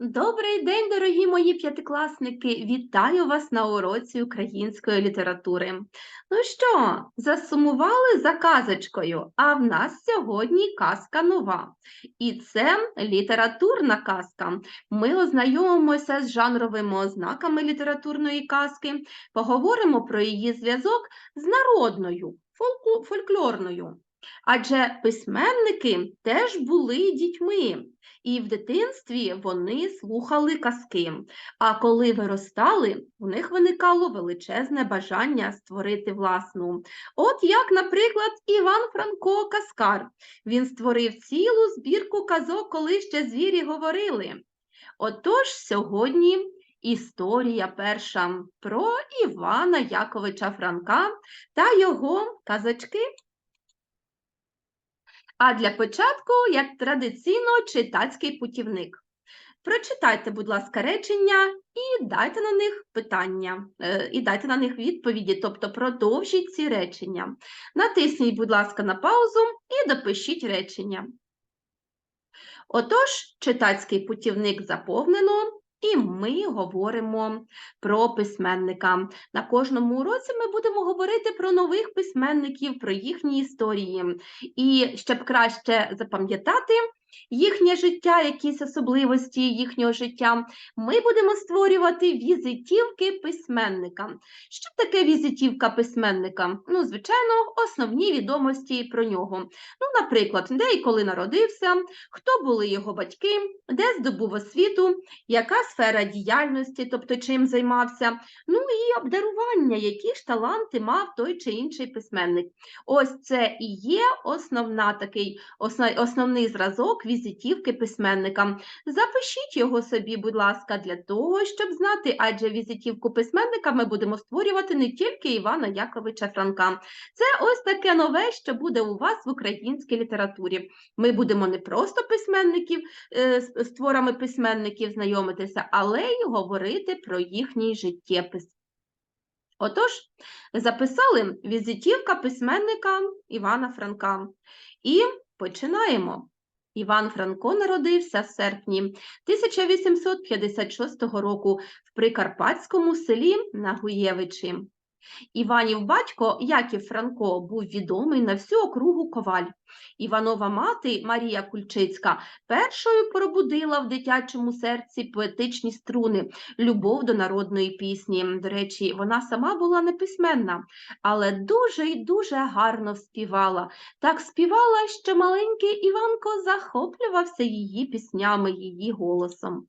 Добрий день, дорогі мої п'ятикласники! Вітаю вас на уроці української літератури. Ну що, засумували за казочкою? А в нас сьогодні казка нова. І це літературна казка. Ми ознайомимося з жанровими ознаками літературної казки, поговоримо про її зв'язок з народною, фольклорною. Адже письменники теж були дітьми. І в дитинстві вони слухали казки. А коли виростали, у них виникало величезне бажання створити власну. От як, наприклад, Іван Франко Каскар. Він створив цілу збірку казок, коли ще звірі говорили. Отож, сьогодні історія перша про Івана Яковича Франка та його казочки. А для початку, як традиційно, читацький путівник. Прочитайте, будь ласка, речення і дайте на них питання, е, і дайте на них відповіді, тобто продовжіть ці речення. Натисніть, будь ласка, на паузу і допишіть речення. Отож, читацький путівник заповнено, і ми говоримо про письменника. На кожному уроці ми будемо говорити про нових письменників, про їхні історії. І щоб краще запам'ятати їхнє життя, якісь особливості їхнього життя, ми будемо створювати візитівки письменника. Що таке візитівка письменника? Ну, звичайно, основні відомості про нього. Ну, наприклад, де і коли народився, хто були його батьки, де здобув освіту, яка сфера діяльності, тобто чим займався, ну і обдарування, які ж таланти мав той чи інший письменник. Ось це і є основна такий осно- основний зразок візитівки письменника. Запишіть його собі, будь ласка, для того, щоб знати, адже візитівку письменника ми будемо створювати не тільки Івана Яковича Франка. Це ось таке нове, що буде у вас в українській літературі. Ми будемо не просто письменників е, з з творами письменників знайомитися, але й говорити про їхній життєпис. Отож, записали візитівка письменника Івана Франка. І починаємо. Іван Франко народився в серпні 1856 року в прикарпатському селі Нагуєвичі. Іванів батько Яків Франко був відомий на всю округу коваль. Іванова мати Марія Кульчицька першою пробудила в дитячому серці поетичні струни, любов до народної пісні. До речі, вона сама була неписьменна, але дуже й дуже гарно співала. Так співала, що маленький Іванко захоплювався її піснями, її голосом.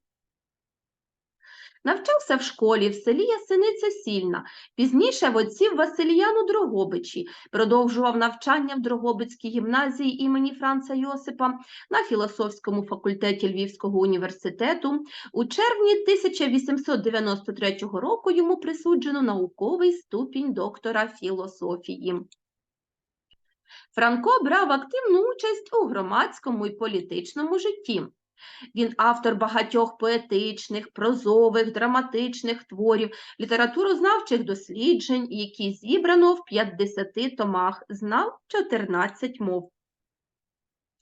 Навчався в школі в селі Ясениця Сільна, пізніше в отців Васильяну Дрогобичі, продовжував навчання в Дрогобицькій гімназії імені Франца Йосипа на філософському факультеті Львівського університету. У червні 1893 року йому присуджено науковий ступінь доктора філософії. Франко брав активну участь у громадському і політичному житті. Він автор багатьох поетичних, прозових, драматичних творів, літературознавчих досліджень, які зібрано в 50 томах, знав 14 мов.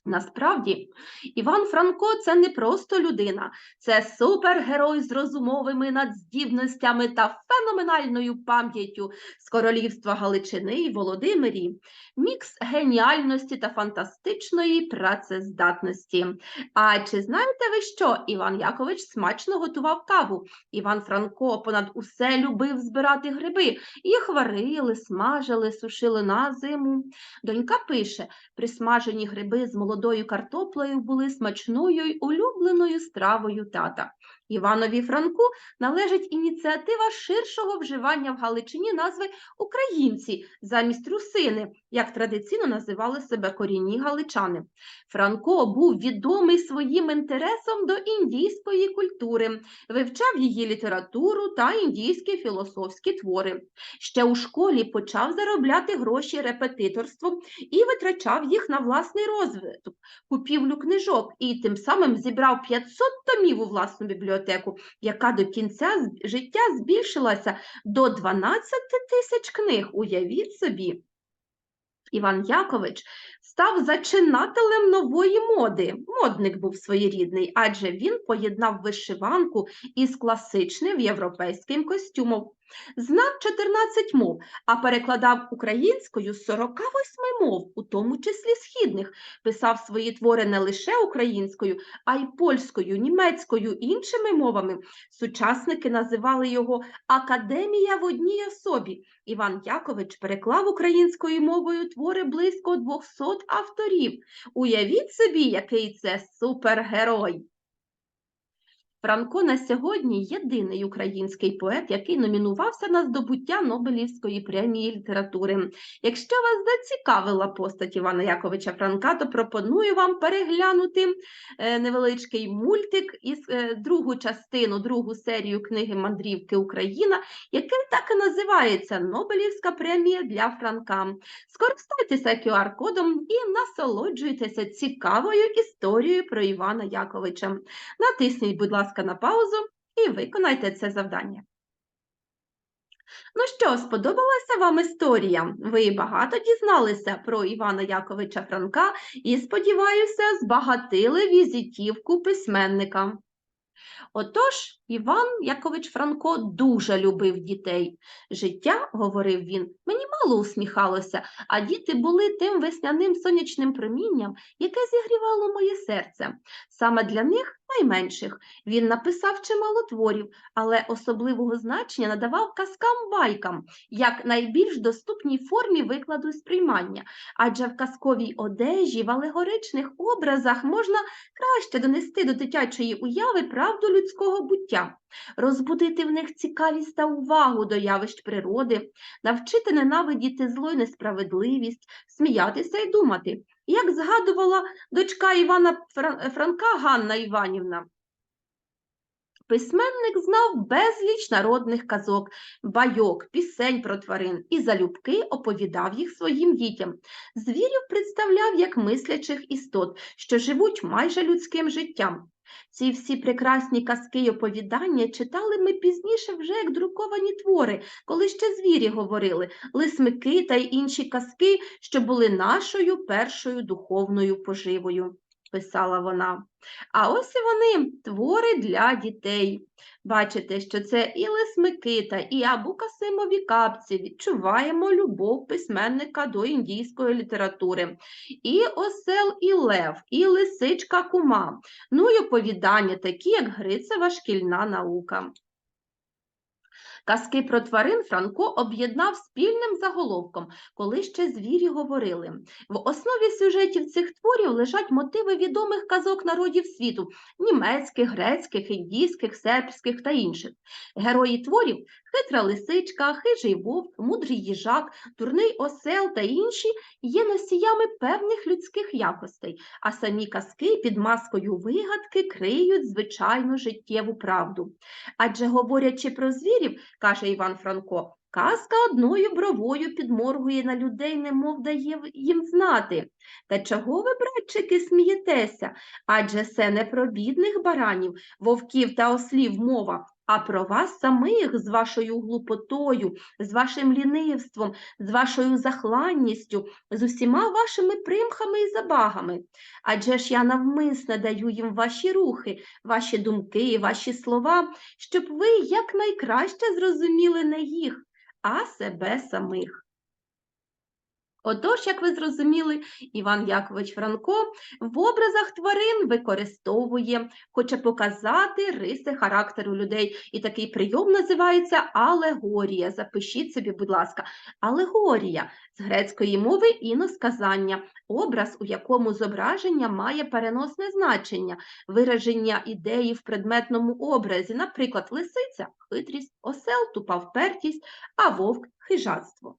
Насправді, Іван Франко це не просто людина, це супергерой з розумовими надздібностями та феноменальною пам'яттю з королівства Галичини і Володимирі, мікс геніальності та фантастичної працездатності. А чи знаєте ви що? Іван Якович смачно готував каву. Іван Франко понад усе любив збирати гриби. Їх варили, смажили, сушили на зиму. Донька пише: присмажені гриби з молодою картоплею були смачною й улюбленою стравою тата. Іванові Франку належить ініціатива ширшого вживання в Галичині назви українці замість русини, як традиційно називали себе корінні галичани. Франко був відомий своїм інтересом до індійської культури, вивчав її літературу та індійські філософські твори. Ще у школі почав заробляти гроші репетиторством і витрачав їх на власний розвиток, купівлю книжок і тим самим зібрав 500 томів у власну бібліотеку, яка до кінця життя збільшилася до 12 тисяч книг. Уявіть собі. Іван Якович став зачинателем нової моди. Модник був своєрідний, адже він поєднав вишиванку із класичним європейським костюмом. Знав 14 мов, а перекладав українською з 48 мов, у тому числі східних. Писав свої твори не лише українською, а й польською, німецькою, іншими мовами. Сучасники називали його Академія в одній особі. Іван Якович переклав українською мовою твори близько 200 авторів. Уявіть собі, який це супергерой. Франко на сьогодні єдиний український поет, який номінувався на здобуття Нобелівської премії літератури. Якщо вас зацікавила постать Івана Яковича Франка, то пропоную вам переглянути е, невеличкий мультик із е, другу частину, другу серію книги Мандрівки Україна, який так і називається Нобелівська премія для Франка. Скористайтеся QR-кодом і насолоджуйтеся цікавою історією про Івана Яковича. Натисніть, будь ласка, на паузу і виконайте це завдання. Ну що, сподобалася вам історія? Ви багато дізналися про Івана Яковича Франка і, сподіваюся, збагатили візитівку письменника. Отож, Іван Якович Франко дуже любив дітей. Життя, говорив він, мені мало усміхалося, а діти були тим весняним сонячним промінням, яке зігрівало моє серце. Саме для них, найменших, він написав чимало творів, але особливого значення надавав казкам-байкам, як найбільш доступній формі викладу і сприймання, адже в казковій одежі, в алегоричних образах можна краще донести до дитячої уяви правду людського буття, розбудити в них цікавість та увагу до явищ природи, навчити ненавидіти зло й несправедливість, сміятися і думати, як згадувала дочка Івана Франка Ганна Іванівна. Письменник знав безліч народних казок, байок, пісень про тварин і залюбки оповідав їх своїм дітям. Звірів представляв як мислячих істот, що живуть майже людським життям. Ці всі прекрасні казки й оповідання читали ми пізніше вже як друковані твори, коли ще звірі говорили, лисмики та й інші казки, що були нашою першою духовною поживою, писала вона. А ось і вони твори для дітей. Бачите, що це і Лисмикита, і Абу-Касимові капці. Відчуваємо любов письменника до індійської літератури. І осел, і лев, і лисичка кума. Ну й оповідання, такі, як Грицева шкільна наука. Казки про тварин Франко об'єднав спільним заголовком, коли ще звірі говорили. В основі сюжетів цих творів лежать мотиви відомих казок народів світу німецьких, грецьких, індійських, сербських та інших. Герої творів хитра лисичка, хижий вовк, мудрий їжак, дурний осел та інші є носіями певних людських якостей, а самі казки під маскою вигадки криють звичайну життєву правду. Адже говорячи про звірів, каже Іван Франко, казка одною бровою підморгує на людей, немов дає їм знати. Та чого ви, братчики, смієтеся? Адже це не про бідних баранів, вовків та ослів мова, а про вас самих з вашою глупотою, з вашим лінивством, з вашою захланністю, з усіма вашими примхами і забагами. Адже ж я навмисне даю їм ваші рухи, ваші думки, ваші слова, щоб ви якнайкраще зрозуміли не їх, а себе самих. Отож, як ви зрозуміли, Іван Якович Франко в образах тварин використовує, хоче показати риси характеру людей. І такий прийом називається алегорія. Запишіть собі, будь ласка, алегорія з грецької мови іносказання, образ, у якому зображення має переносне значення, вираження ідеї в предметному образі, наприклад, лисиця хитрість, осел тупа впертість, а вовк хижацтво.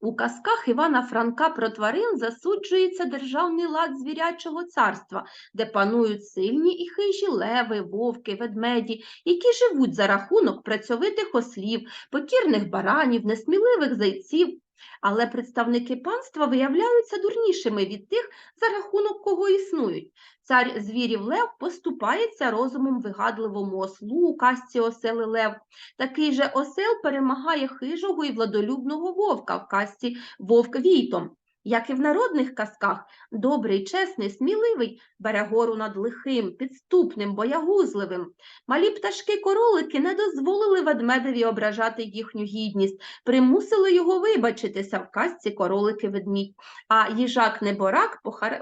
У казках Івана Франка про тварин засуджується державний лад звірячого царства, де панують сильні і хижі леви, вовки, ведмеді, які живуть за рахунок працьовитих ослів, покірних баранів, несміливих зайців Але представники панства виявляються дурнішими від тих, за рахунок кого існують. Цар звірів Лев поступається розумом вигадливому ослу у казці осели Лев. Такий же осел перемагає хижого і владолюбного вовка в казці Вовк Війтом. Як і в народних казках, добрий, чесний, сміливий бере гору над лихим, підступним, боягузливим. Малі пташки-королики не дозволили ведмедеві ображати їхню гідність, примусили його вибачитися в казці королики ведмідь. А їжак Неборак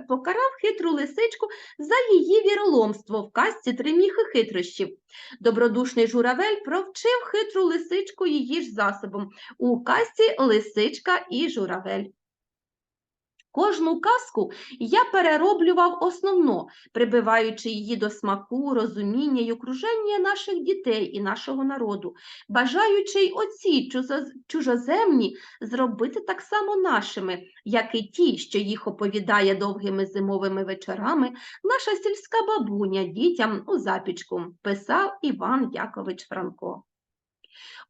покарав хитру лисичку за її віроломство в казці триміхи хитрощів. Добродушний журавель провчив хитру лисичку її ж засобом у казці Лисичка і журавель. Кожну казку я перероблював основно, прибиваючи її до смаку, розуміння й окруження наших дітей і нашого народу, бажаючи й оці чужоз- чужоземні зробити так само нашими, як і ті, що їх оповідає довгими зимовими вечорами наша сільська бабуня дітям у запічку, писав Іван Якович Франко.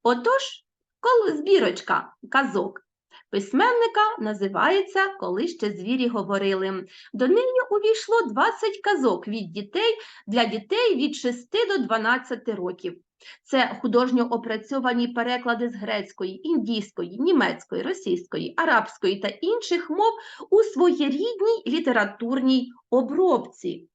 Отож, коли збірочка казок письменника називається «Коли ще звірі говорили». До неї увійшло 20 казок від дітей для дітей від 6 до 12 років. Це художньо опрацьовані переклади з грецької, індійської, німецької, російської, арабської та інших мов у своєрідній літературній обробці.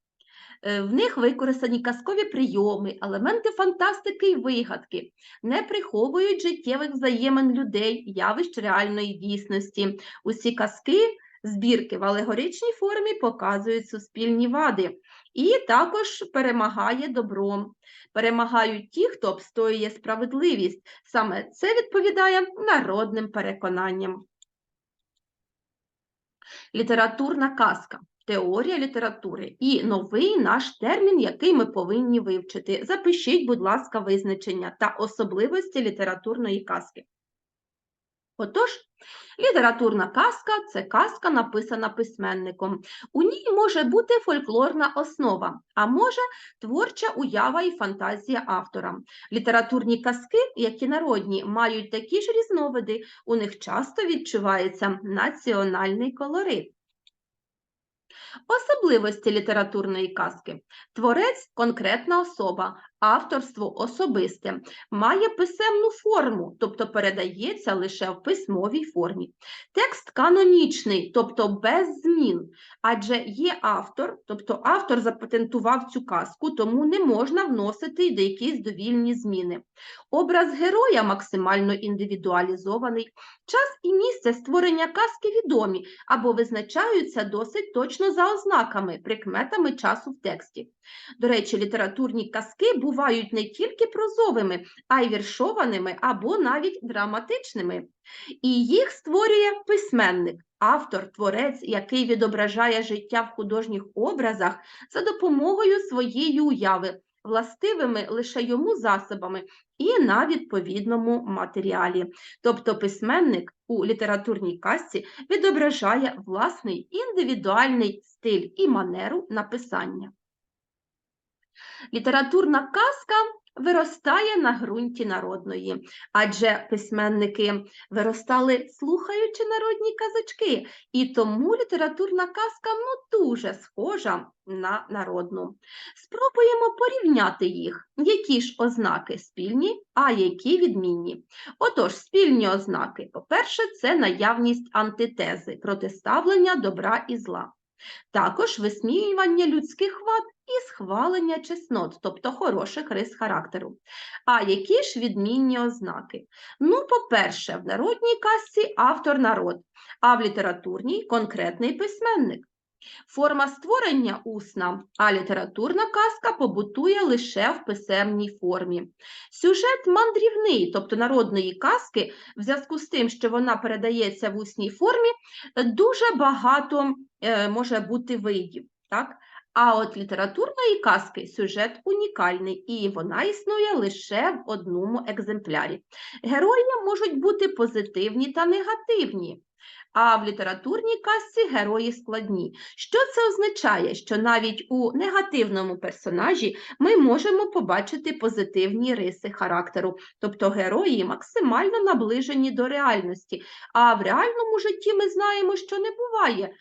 Е, В них використані казкові прийоми, елементи фантастики й вигадки, не приховують життєвих взаємин людей, явищ реальної дійсності. Усі казки, збірки в алегоричній формі показують суспільні вади. І також перемагає добро. Перемагають ті, хто обстоює справедливість. Саме це відповідає народним переконанням. Літературна казка. Теорія літератури і новий наш термін, який ми повинні вивчити. Запишіть, будь ласка, визначення та особливості літературної казки. Отож, літературна казка це казка, написана письменником. У ній може бути фольклорна основа, а може творча уява і фантазія автора. Літературні казки, як і народні, мають такі ж різновиди, у них часто відчувається національний колорит. Особливості літературної казки. Творець конкретна особа, авторство особисте, має писемну форму, тобто передається лише в письмовій формі. Текст канонічний, тобто без змін, адже є автор, тобто автор запатентував цю казку, тому не можна вносити якісь довільні зміни. Образ героя максимально індивідуалізований, час і місце створення казки відомі або визначаються досить точно за ознаками, прикметами часу в тексті. До речі, літературні казки бувають не тільки прозовими, а й віршованими або навіть драматичними. І їх створює письменник, автор, творець, який відображає життя в художніх образах за допомогою своєї уяви, властивими лише йому засобами і на відповідному матеріалі. Тобто письменник у літературній казці відображає власний індивідуальний стиль і манеру написання. Літературна казка виростає на ґрунті народної, адже письменники виростали, слухаючи народні казочки, і тому літературна казка ну, дуже схожа на народну. Спробуємо порівняти їх, які ж ознаки спільні, а які відмінні. Отож, спільні ознаки. По-перше, це наявність антитези, протиставлення добра і зла. Також висміювання людських вад і схвалення чеснот, тобто хороших рис характеру. А які ж відмінні ознаки? Ну, по-перше, в народній казці автор народ, а в літературній конкретний письменник. Форма створення усна, а літературна казка побутує лише в писемній формі. Сюжет мандрівний, тобто народної казки, в зв'язку з тим, що вона передається в усній формі, дуже багато е, може бути видів. Так? А от літературної казки сюжет унікальний, і вона існує лише в одному екземплярі. Герої можуть бути позитивні та негативні. А в літературній казці герої складні. Що це означає? Що навіть у негативному персонажі ми можемо побачити позитивні риси характеру, тобто герої максимально наближені до реальності. А в реальному житті ми знаємо, що не буває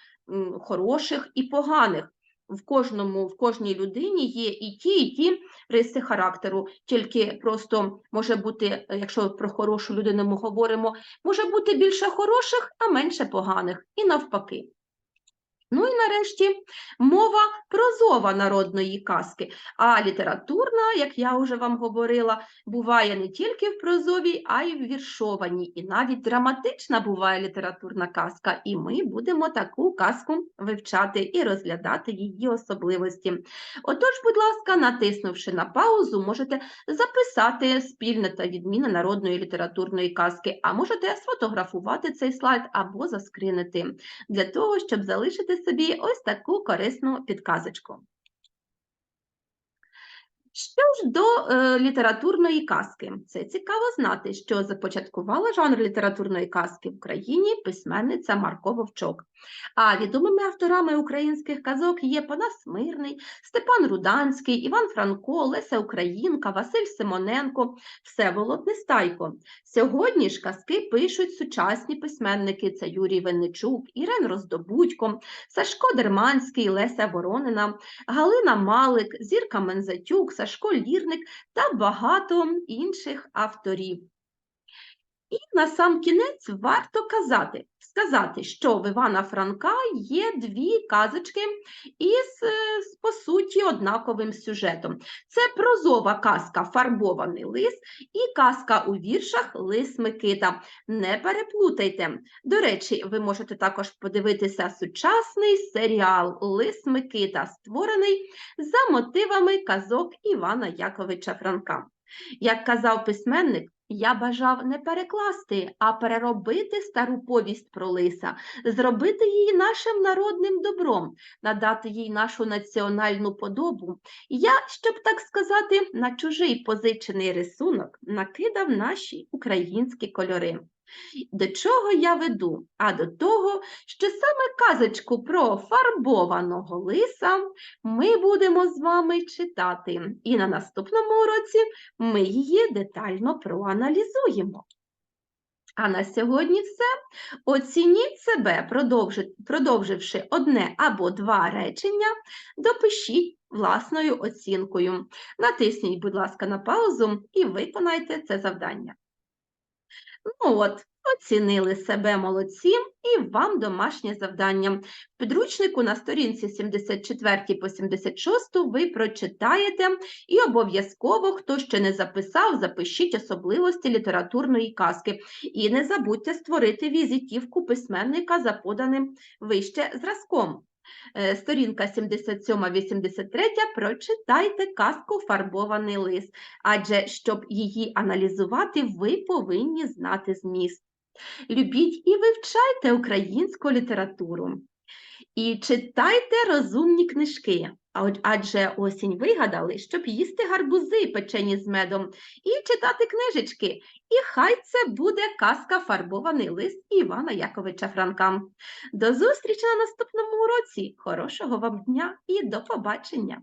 хороших і поганих. В кожному, в кожній людині є і ті, і ті риси характеру. Тільки просто може бути, е, якщо про хорошу людину ми говоримо, може бути більше хороших, а менше поганих, і навпаки. Ну і нарешті мова прозова народної казки, а літературна, як я вже вам говорила, буває не тільки в прозовій, а й в віршованій. І навіть драматична буває літературна казка, і ми будемо таку казку вивчати і розглядати її особливості. Отож, будь ласка, натиснувши на паузу, можете записати спільне та відмінне народної літературної казки, а можете сфотографувати цей слайд або заскринити для того, щоб залишити собі ось таку корисну підказочку. Що ж до е, літературної казки, це цікаво знати, що започаткувала жанр літературної казки в Україні письменниця Марко Вовчок. А відомими авторами українських казок є Панас Мирний, Степан Руданський, Іван Франко, Леся Українка, Василь Симоненко, Всеволод Нестайко. Сьогодні ж казки пишуть сучасні письменники: це Юрій Винничук, Ірен Роздобудько, Сашко Дерманський, Леся Воронина, Галина Малик, Зірка Мензатюк, Сашко Лірник та багато інших авторів. І на сам кінець варто казати, сказати, що в Івана Франка є дві казочки із, е, по суті, однаковим сюжетом. Це прозова казка Фарбований лис і казка у віршах Лис Микита. Не переплутайте. До речі, ви можете також подивитися сучасний серіал Лис Микита, створений за мотивами казок Івана Яковича Франка. Як казав письменник, я бажав не перекласти, а переробити стару повість про лиса, зробити її нашим народним добром, надати їй нашу національну подобу. Я, щоб так сказати, на чужий позичений рисунок накидав наші українські кольори. До чого я веду? А до того, що саме казочку про фарбованого лиса ми будемо з вами читати, і на наступному уроці ми її детально проаналізуємо. А на сьогодні все. Оцініть себе, продовживши одне або два речення, допишіть власною оцінкою. Натисніть, будь ласка, на паузу і виконайте це завдання. Ну от, оцінили себе молодці, і вам домашнє завдання. В підручнику на сторінці 74 по 76 ви прочитаєте і обов'язково, хто ще не записав, запишіть особливості літературної казки. І не забудьте створити візитівку письменника за поданим вище зразком. Е, Сторінка 77-83 прочитайте казку Фарбований лис, адже щоб її аналізувати, ви повинні знати зміст. Любіть і вивчайте українську літературу. І читайте розумні книжки, адже осінь вигадали, щоб їсти гарбузи печені з медом і читати книжечки. І хай це буде казка Фарбований лист Івана Яковича Франка. До зустрічі на наступному уроці. Хорошого вам дня і до побачення!